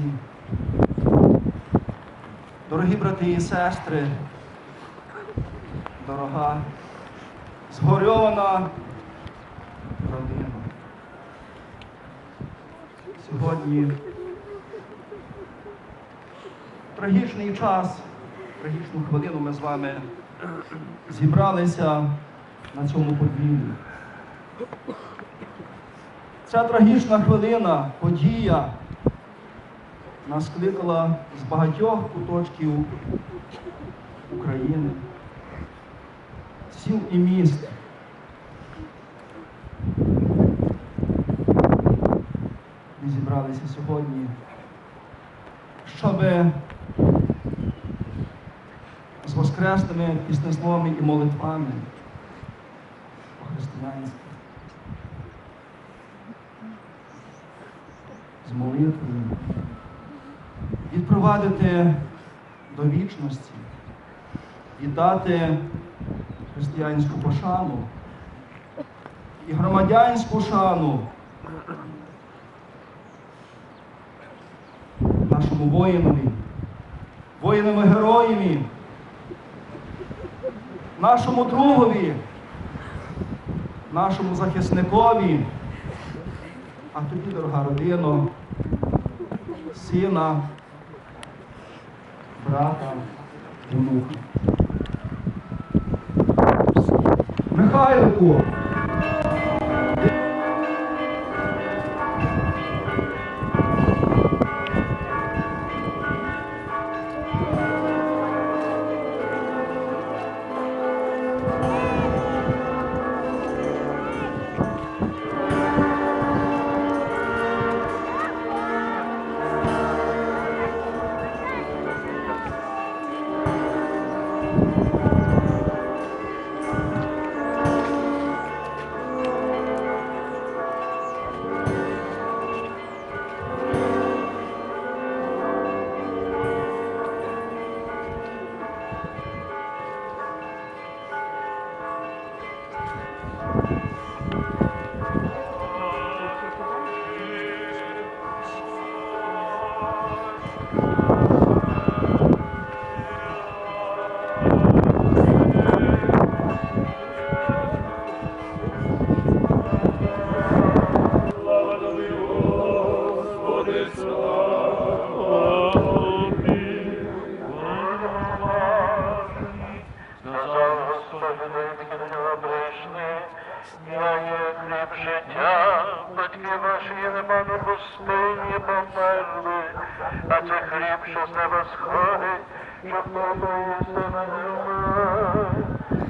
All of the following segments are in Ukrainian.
Христі. Дорогі брати і сестри, дорога, згорьована родина. Сьогодні трагічний час, трагічну хвилину ми з вами зібралися на цьому подвір'ї. Ця трагічна хвилина, подія нас кликала з багатьох куточків України, сіл і міст. Ми зібралися сьогодні, щоб з воскресними піснесловами і молитвами по-християнськи, з молитвою відпровадити до вічності і дати християнську пошану і громадянську шану нашому воїнові, воїнові героєві, нашому другові, нашому захисникові, а тобі, дорога родино, сина, брата, внука. Михайлику! Хліб життя, батьки ваші нема на пустині померли, а це хліб, що з неба сходить, щоб їсти на ньому.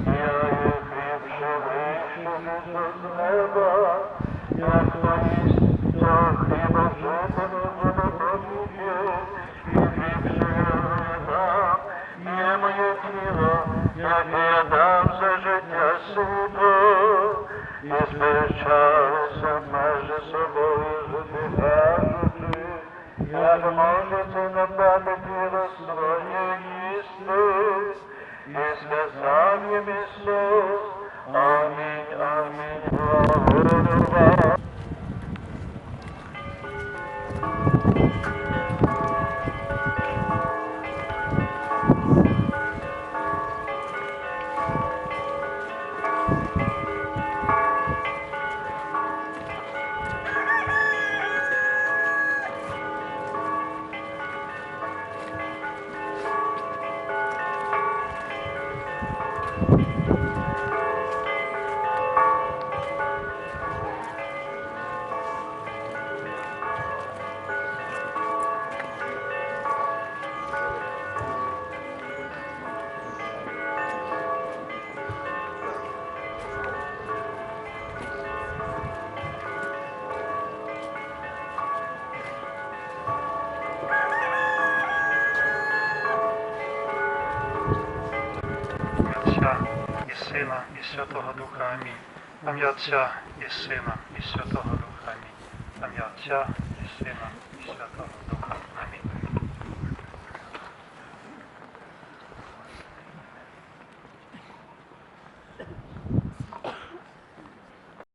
Я є хліб живий, що зійшов з неба, як хто їсть цього хліба житиме буде повіки, і хліб, що я дам, є моє тіло, яке я дам за життя світу, і сперечалися межі собою, жити кажучи, як можете надати тіло своє їсти, і сказав їм Ісус, Амінь, амінь, говорю і Сина, і Святого Духа. Амінь. Пам'я Отця і Сина, і Святого Духа. Амінь. Пам'я Отця і Сина, і Святого Духа.